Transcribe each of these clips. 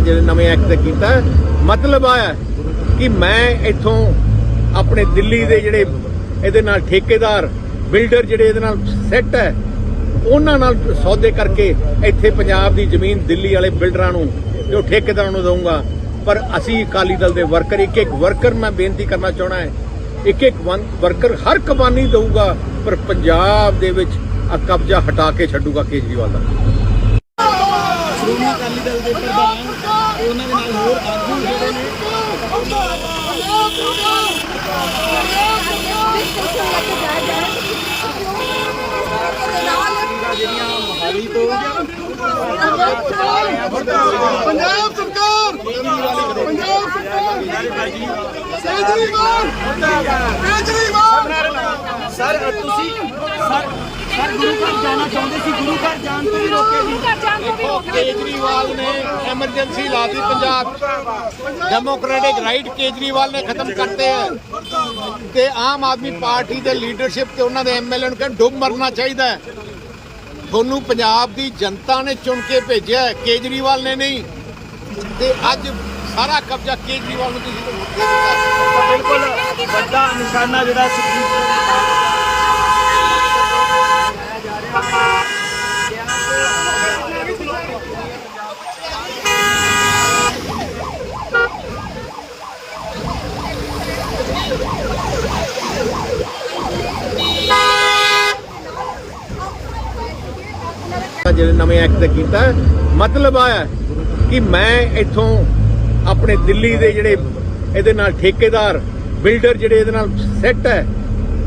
ਜਿਹੜੇ ਨਵੇਂ ਐਕਟ ਤੇ ਕੀਤਾ ਮਤਲਬ ਆ ਕਿ ਮੈਂ ਇੱਥੋਂ ਆਪਣੇ ਦਿੱਲੀ ਦੇ ਜਿਹੜੇ ਇਹਦੇ ਨਾਲ ਠੇਕੇਦਾਰ, ਬਿਲਡਰ ਜਿਹੜੇ ਇਹਦੇ ਨਾਲ ਸੈੱਟ ਹੈ, ਉਹਨਾਂ ਨਾਲ ਸੌਦੇ ਕਰਕੇ ਇੱਥੇ ਪੰਜਾਬ ਦੀ ਜ਼ਮੀਨ ਦਿੱਲੀ ਵਾਲੇ ਬਿਲਡਰਾਂ ਨੂੰ ਜੋ ਠੇਕੇਦਾਰਾਂ ਨੂੰ ਦਊਂਗਾ। ਪਰ ਅਸੀਂ ਅਕਾਲੀ ਦਲ ਦੇ ਵਰਕਰ ਇੱਕ ਇੱਕ ਵਰਕਰ ਮੈਂ ਬੇਨਤੀ ਕਰਨਾ ਚਾਹਣਾ ਹੈ ਇੱਕ ਇੱਕ ਵਰਕਰ ਹਰ ਕਮਾਨੀ ਦਊਗਾ, ਪਰ ਪੰਜਾਬ ਦੇ ਵਿੱਚ ਆ ਕਬਜ਼ਾ ਹਟਾ ਕੇ ਛੱਡੂਗਾ ਕੇਜਰੀਵਾਲ ਦਾ। ਸ਼੍ਰੋਮਣੀ ਅਕਾਲੀ ਦਲ ਦੇ ਪ੍ਰਧਾਨ ਤੇ ਉਹਨਾਂ ਦੇ ਨਾਲ ਹੋਰ ਆਗੂ ਜਿਹੜੇ ਨੇ ਜਿਹੜੀਆਂ ਮੋਹਾਲੀ ਤੋਂ ਪੰਜਾਬ ਸਰਕਾਰ ਪੰਜਾਬ ਸਰਕਾਰ ਕੇਜਰੀਵਾਲ ਕੇਜਰੀਵਾਲ ਸਰ ਸਰ ਗੁਰੂ ਘਰ ਜਾਣਾ ਚਾਹੁੰਦੇ ਸੀ ਗੁਰੂ ਘਰ ਜਾਣ ਤੋਂ ਵੀ ਰੋਕੇ ਜੀ ਦੇਖੋ ਕੇਜਰੀਵਾਲ ਨੇ ਐਮਰਜੈਂਸੀ ਲਾ ਦੀ ਪੰਜਾਬ। ਡੈਮੋਕ੍ਰੈਟਿਕ ਰਾਈਟ ਕੇਜਰੀਵਾਲ ਨੇ ਖਤਮ ਕਰਤੇ ਹੈ। ਤੇ ਆਮ ਆਦਮੀ ਪਾਰਟੀ ਦੇ ਲੀਡਰਸ਼ਿਪ ਤੇ ਉਹਨਾਂ ਦੇ ਐਮਐਲਏ ਨੂੰ ਕਹਿੰਦੇ ਡੁੱਬ ਮਰਨਾ ਚਾਹੀਦਾ ਹੈ। ਤੁਹਾਨੂੰ ਪੰਜਾਬ ਦੀ ਜਨਤਾ ਨੇ ਚੁਣ ਕੇ ਭੇਜਿਆ ਹੈ, ਕੇਜਰੀਵਾਲ ਨੇ ਨਹੀਂ। ਤੇ ਅੱਜ ਸਾਰਾ ਕਬਜ਼ਾ ਕੇਜਰੀਵਾਲ ਨੂੰ ਤੁਸੀਂ ਬਿਲਕੁਲ ਵੱਡਾ ਨਿਸ਼ਾਨਾ ਜਿਹੜਾ ਸੁਖਬੀਰ ਜਿਹੜੇ ਨਵੇਂ ਐਕਟ ਤੇ ਕੀਤਾ ਮਤਲਬ ਆ ਕਿ ਮੈਂ ਇੱਥੋਂ ਆਪਣੇ ਦਿੱਲੀ ਦੇ ਜਿਹੜੇ ਇਹਦੇ ਨਾਲ ਠੇਕੇਦਾਰ, ਬਿਲਡਰ ਜਿਹੜੇ ਇਹਦੇ ਨਾਲ ਸੈੱਟ ਹੈ,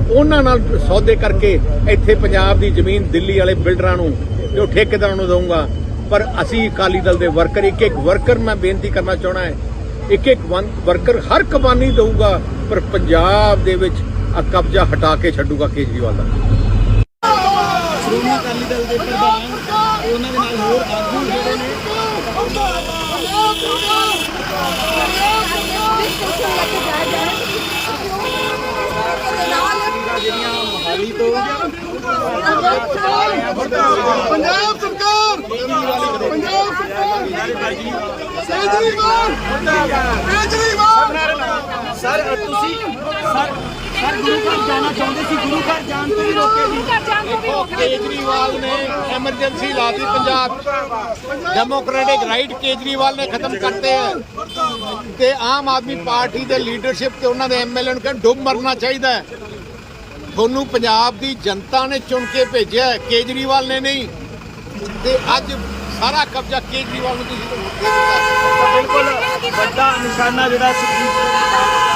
ਉਹਨਾਂ ਨਾਲ ਸੌਦੇ ਕਰਕੇ ਇੱਥੇ ਪੰਜਾਬ ਦੀ ਜ਼ਮੀਨ ਦਿੱਲੀ ਵਾਲੇ ਬਿਲਡਰਾਂ ਨੂੰ ਉਹ ਠੇਕੇਦਾਰਾਂ ਨੂੰ ਦਊਂਗਾ। ਪਰ ਅਸੀਂ ਅਕਾਲੀ ਦਲ ਦੇ ਵਰਕਰ ਇੱਕ ਇੱਕ ਵਰਕਰ ਮੈਂ ਬੇਨਤੀ ਕਰਨਾ ਚਾਹਣਾ ਹੈ ਇੱਕ ਇੱਕ ਵਰਕਰ ਹਰ ਕਮਾਨੀ ਦਊਗਾ, ਪਰ ਪੰਜਾਬ ਦੇ ਵਿੱਚ ਆ ਕਬਜ਼ਾ ਹਟਾ ਕੇ ਛੱਡੂਗਾ ਕੇਜਰੀਵਾਲ ਦਾ। ਸ਼੍ਰੋਮਣੀ ਅਕਾਲੀ ਦਲ ਦੇ ਪ੍ਰਧਾਨ ਤੇ ਉਹਨਾਂ ਦੇ ਨਾਲ ਹੋਰ ਆਗੂ ਜਿਹੜੇ ਨੇ ਜਿਹੜੀਆਂ ਮੋਹਾਲੀ ਤੋਂ ਪੰਜਾਬ ਸਰਕਾਰ ਪੰਜਾਬ ਸਰਕਾਰ ਕੇਜਰੀਵਾਲ ਕੇਜਰੀਵਾਲ ਸਰ ਤੁਸੀਂ ਸਰ ਗੁਰੂ ਘਰ ਜਾਣਾ ਚਾਹੁੰਦੇ ਸੀ ਗੁਰੂ ਘਰ ਜਾਣ ਤੋਂ ਵੀ ਰੋਕੇ ਜੀ ਦੇਖੋ ਕੇਜਰੀਵਾਲ ਨੇ ਐਮਰਜੈਂਸੀ ਲਾ ਦੀ ਪੰਜਾਬ। ਡੈਮੋਕ੍ਰੈਟਿਕ ਰਾਈਟ ਕੇਜਰੀਵਾਲ ਨੇ ਖਤਮ ਕਰਤੇ ਹੈ। ਤੇ ਆਮ ਆਦਮੀ ਪਾਰਟੀ ਦੇ ਲੀਡਰਸ਼ਿਪ ਤੇ ਉਹਨਾਂ ਦੇ ਐਮਐਲਏ ਨੂੰ ਕਹਿੰਦੇ ਡੁੱਬ ਮਰਨਾ ਚਾਹੀਦਾ ਹੈ। ਤੁਹਾਨੂੰ ਪੰਜਾਬ ਦੀ ਜਨਤਾ ਨੇ ਚੁਣ ਕੇ ਭੇਜਿਆ ਹੈ, ਕੇਜਰੀਵਾਲ ਨੇ ਨਹੀਂ। ਤੇ ਅੱਜ ਸਾਰਾ ਕਬਜ਼ਾ ਕੇਜਰੀਵਾਲ ਨੂੰ ਤੁਸੀਂ ਬਿਲਕੁਲ ਵੱਡਾ ਨਿਸ਼ਾਨਾ ਜਿਹੜਾ ਸਿੰਘ